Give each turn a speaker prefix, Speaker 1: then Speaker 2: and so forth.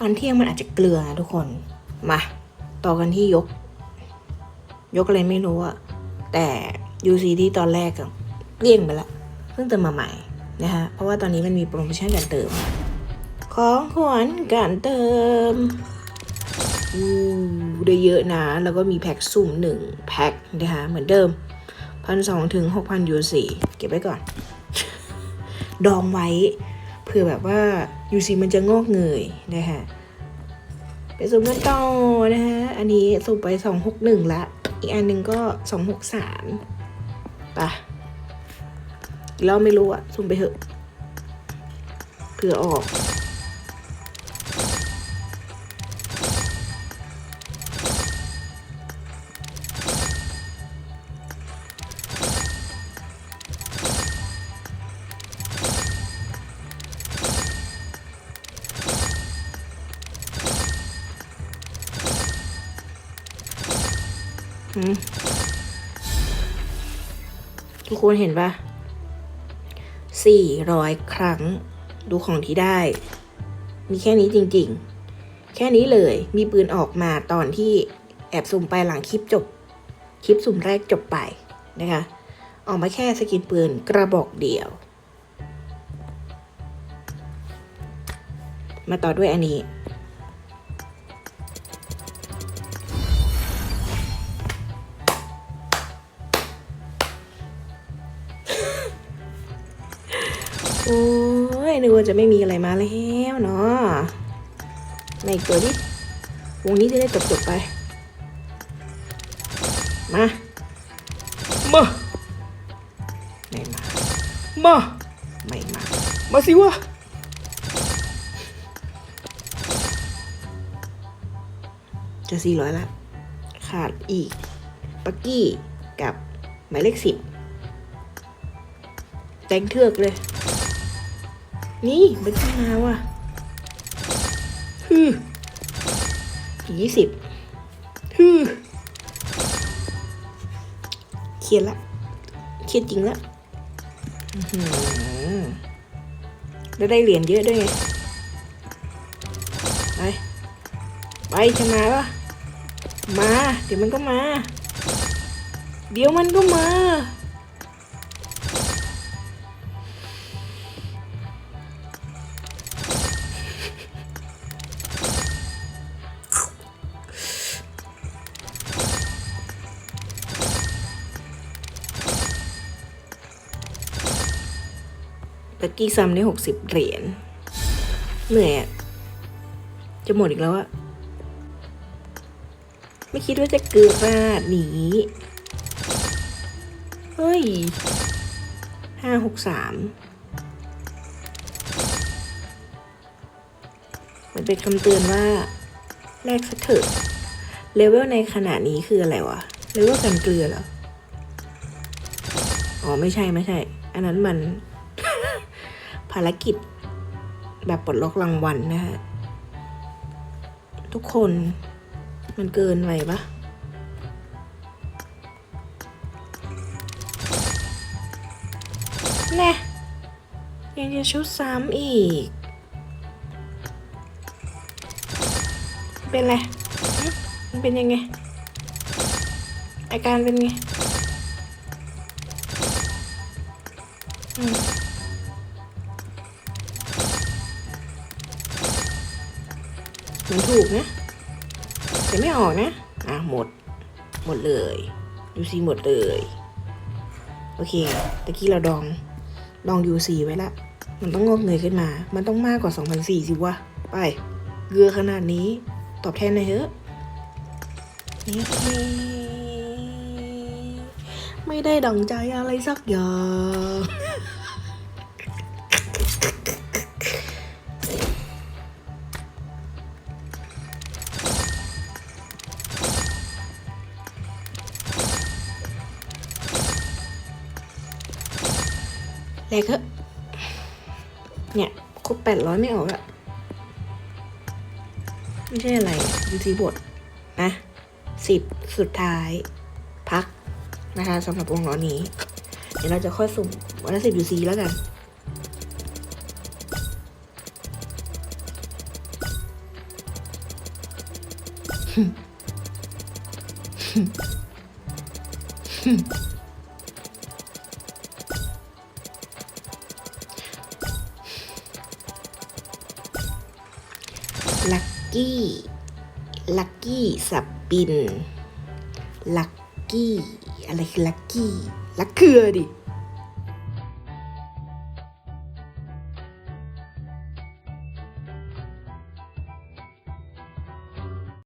Speaker 1: ตอนเที่ยงมันอาจจะเกลือนะทุกคน มา ต่อกันที่ยก ยกอะไรไม่รู้อะแต่ UC ที่ตอนแรกอะเกลี้ยงไปละเพิ่งเติมมาใหม่นะคะเพราะว่าตอนนี้มันมีโปรโมชั่นการเติม ของขวัญการเติมอู้ได้เยอะนะ แล้วก็มีแพ็กสุ่มหนึ่งแพ็คนะคะเหมือนเดิมพันสองถึงหกพันยูซีเก็บไว้ก่อน ดองไว้ เผื่อแบบว่า UC มันจะงอกเงยนะคะไปสุ่มกันต่อนะคะอันนี้สุ่มไปสองหกหนึ่งละอีกอันหนึ่งก็สองหกสามปะเราไม่รู้อะสุ่มไปเถอะเผื่อออก ทุกคนเห็นปะสี่ร้อยครั้ง ดูของที่ได้ มีแค่นี้จริงๆ แค่นี้เลย มีปืนออกมาตอนที่แอบสุ่มไปหลังคลิปจบ คลิปสุ่มแรกจบไปนะคะ ออกมาแค่สกินปืนกระบอกเดียว มาต่อด้วยอันนี้ โอ้ยนึกว่าจะไม่มีอะไรมาแล้วเนาะมาอีกตัวดิวงนี้จะได้จบจบๆไป มา มาไม่มา มา ไม่มา มาสิวะจะสี่ร้อยละ ขาดอีก ปักกี้กับหมายเลขสิบแตงเทือกเลย นี่มันจะมาว่ะฮือยี่สิบฮือเครียดละเครียดจริงละแล้วได้เหรียญเยอะด้วยไง ไป ไปจะมาปะมา เดี๋ยวมันก็มา เดี๋ยวมันก็มา ตะกี้ซ้ำได้หกสิบเหรียญเหนื่อยอะจะหมดอีกแล้วอะไม่คิดว่าจะเกินขนาดนี้เฮ้ยห้าหกสามมันเป็นคำเตือนว่าแลกสักเถอะเลเวลในขณะนี้คืออะไรวะเลเวลกันเกลือเหรอ อ๋อ ไม่ใช่ไม่ใช่ อันนั้นมัน ภารกิจ แบบปลดล็อกรางวัลนะฮะ ทุกคนมันเกินไปปะแน่ยังจะชุดซ้ำอีก เป็นไรมันเป็นยังไง อาการเป็นไง อืม มันถูกนะแต่ไม่ออกนะ อะหมด หมดเลย ยูซีหมดเลย โอเค ตะกี้เราดอง ดองยูซีไว้ละ มันต้องงอกเงยขึ้นมา มันต้องมากกว่า2,004สิวะ ไป เกลือขนาดนี้ ตอบแทนหน่อยเถอะนี่ไม่ได้ดังใจอะไรสักอย่าง แรกเถอะเนี่ยครบแปดร้อยไม่ออกอะไม่ใช่อะไรดูทีบทนะสิบสุดท้าย พักนะคะสำหรับวงล้อนี้ เดี๋ยวเราจะค่อยสุ่มวันละสิบยูซีแล้วกัน ลักกี้ลักกี้สับปินลักกี้อะไรคือลักกี้ลักเกลือดิ